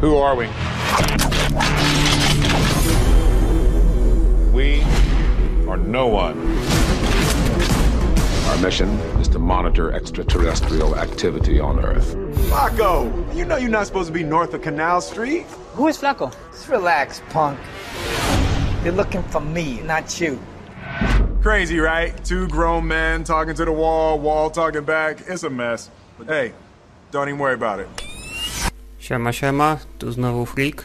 Who are we? We are no one. Our mission is to monitor extraterrestrial activity on Earth. Flacco, you know you're not supposed to be north of Canal Street. Who is Flaco? Just relax, punk. They're looking for me, not you. Crazy, right? Two grown men talking to the wall, wall talking back. It's a mess. But hey, don't even worry about it. Siema, siema, tu znowu Freak.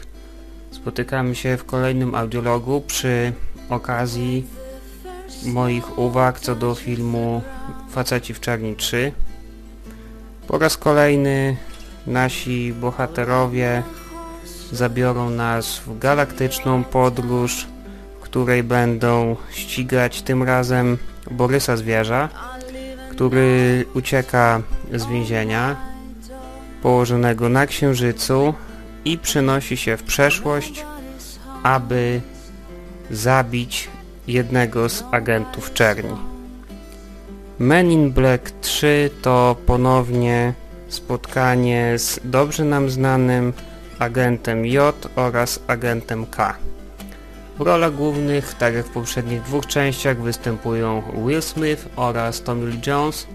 Spotykamy się w kolejnym audiologu przy okazji moich uwag co do filmu Faceci w Czerni 3. Po raz kolejny nasi bohaterowie zabiorą nas w galaktyczną podróż, w której będą ścigać tym razem Borysa Zwierza, który ucieka z więzienia położonego na Księżycu i przenosi się w przeszłość, aby zabić jednego z agentów czerni. Men in Black 3 to ponownie spotkanie z dobrze nam znanym agentem J oraz agentem K. W rolach głównych, tak jak w poprzednich dwóch częściach, występują Will Smith oraz Tommy Lee Jones.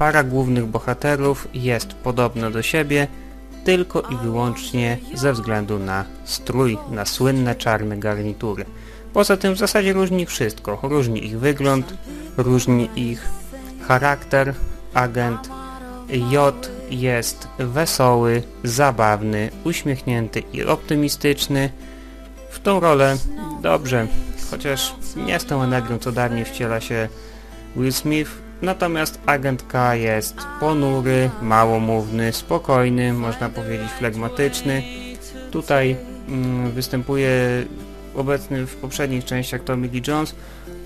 Para głównych bohaterów jest podobna do siebie, tylko i wyłącznie ze względu na strój, na słynne czarne garnitury. Poza tym w zasadzie różni wszystko. Różni ich wygląd, różni ich charakter. Agent J jest wesoły, zabawny, uśmiechnięty i optymistyczny. W tą rolę dobrze, chociaż nie z tą energią co dawniej wciela się Will Smith, natomiast agent K jest ponury, małomówny, spokojny, można powiedzieć flegmatyczny. Tutaj mm, występuje obecny w poprzednich częściach Tommy Lee Jones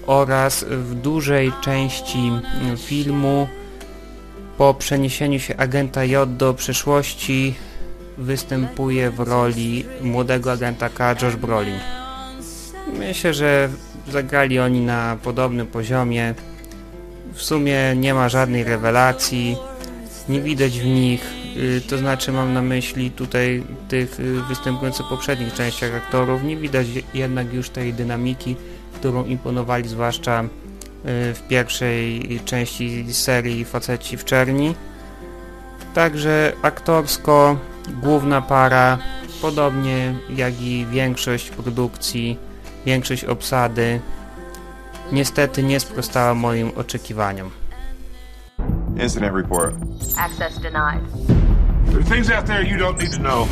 oraz w dużej części mm, filmu po przeniesieniu się agenta J do przyszłości występuje w roli młodego agenta K Josh Brolin. Myślę, że zagrali oni na podobnym poziomie. W sumie nie ma żadnej rewelacji, nie widać w nich, y, to znaczy mam na myśli tutaj tych y, występujących w poprzednich częściach aktorów, nie widać jednak już tej dynamiki, którą imponowali zwłaszcza y, w pierwszej części serii Faceci w Czerni. Także aktorsko główna para, podobnie jak i większość produkcji, większość obsady, niestety nie sprostała moim oczekiwaniom. Incident report. Access denied. There are things out there you don't need to know.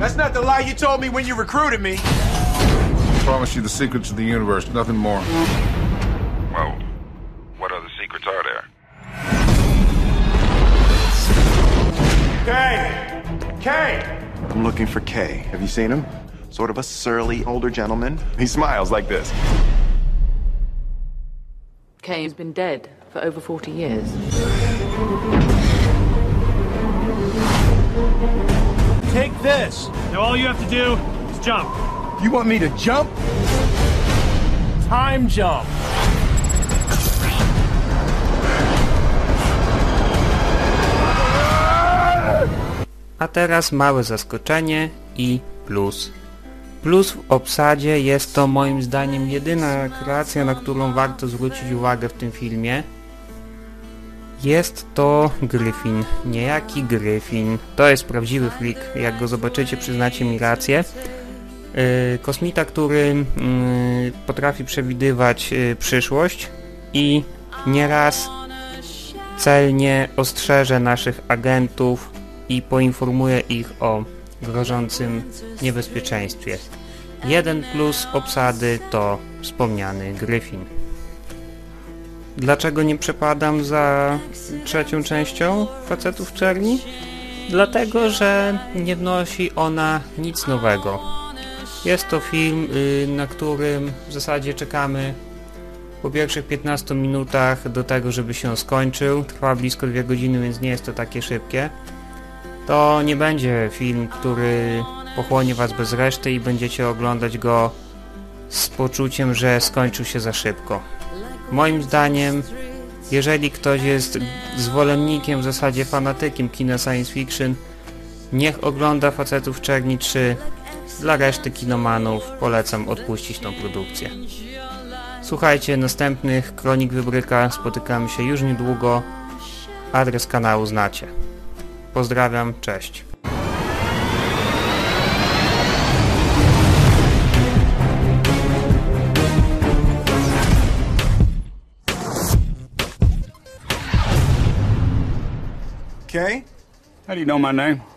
That's not the lie you told me when you recruited me. I promise you the secrets of the universe, nothing more. Well, what other secrets are there? Kay! Kay! I'm looking for Kay. Have you seen him? Sort of a surly older gentleman. He smiles like this. Kay has been dead for over 40 years. Take this. Now all you have to do is jump. You want me to jump? Time jump. A teraz małe zaskoczenie i plus. Plus w obsadzie jest to moim zdaniem jedyna kreacja, na którą warto zwrócić uwagę w tym filmie. Jest to Gryfin, niejaki Gryfin. To jest prawdziwy freak, jak go zobaczycie przyznacie mi rację. Yy, kosmita, który yy, potrafi przewidywać yy, przyszłość i nieraz celnie ostrzeże naszych agentów i poinformuje ich o grożącym niebezpieczeństwie. Jeden plus obsady to wspomniany Gryfin. Dlaczego nie przepadam za trzecią częścią Facetów Czerni? Dlatego, że nie wnosi ona nic nowego. Jest to film, y, na którym w zasadzie czekamy po pierwszych 15 minutach do tego, żeby się skończył. Trwa blisko 2 godziny, więc nie jest to takie szybkie. To nie będzie film, który pochłonie Was bez reszty i będziecie oglądać go z poczuciem, że skończył się za szybko. Moim zdaniem, jeżeli ktoś jest zwolennikiem, w zasadzie fanatykiem kina science fiction, Niech ogląda Facetów Czerni 3. Dla reszty kinomanów polecam odpuścić tą produkcję. Słuchajcie następnych Kronik Wybryka. Spotykamy się już niedługo. Adres kanału znacie. Pozdrawiam, cześć. Kay? How do you know my name?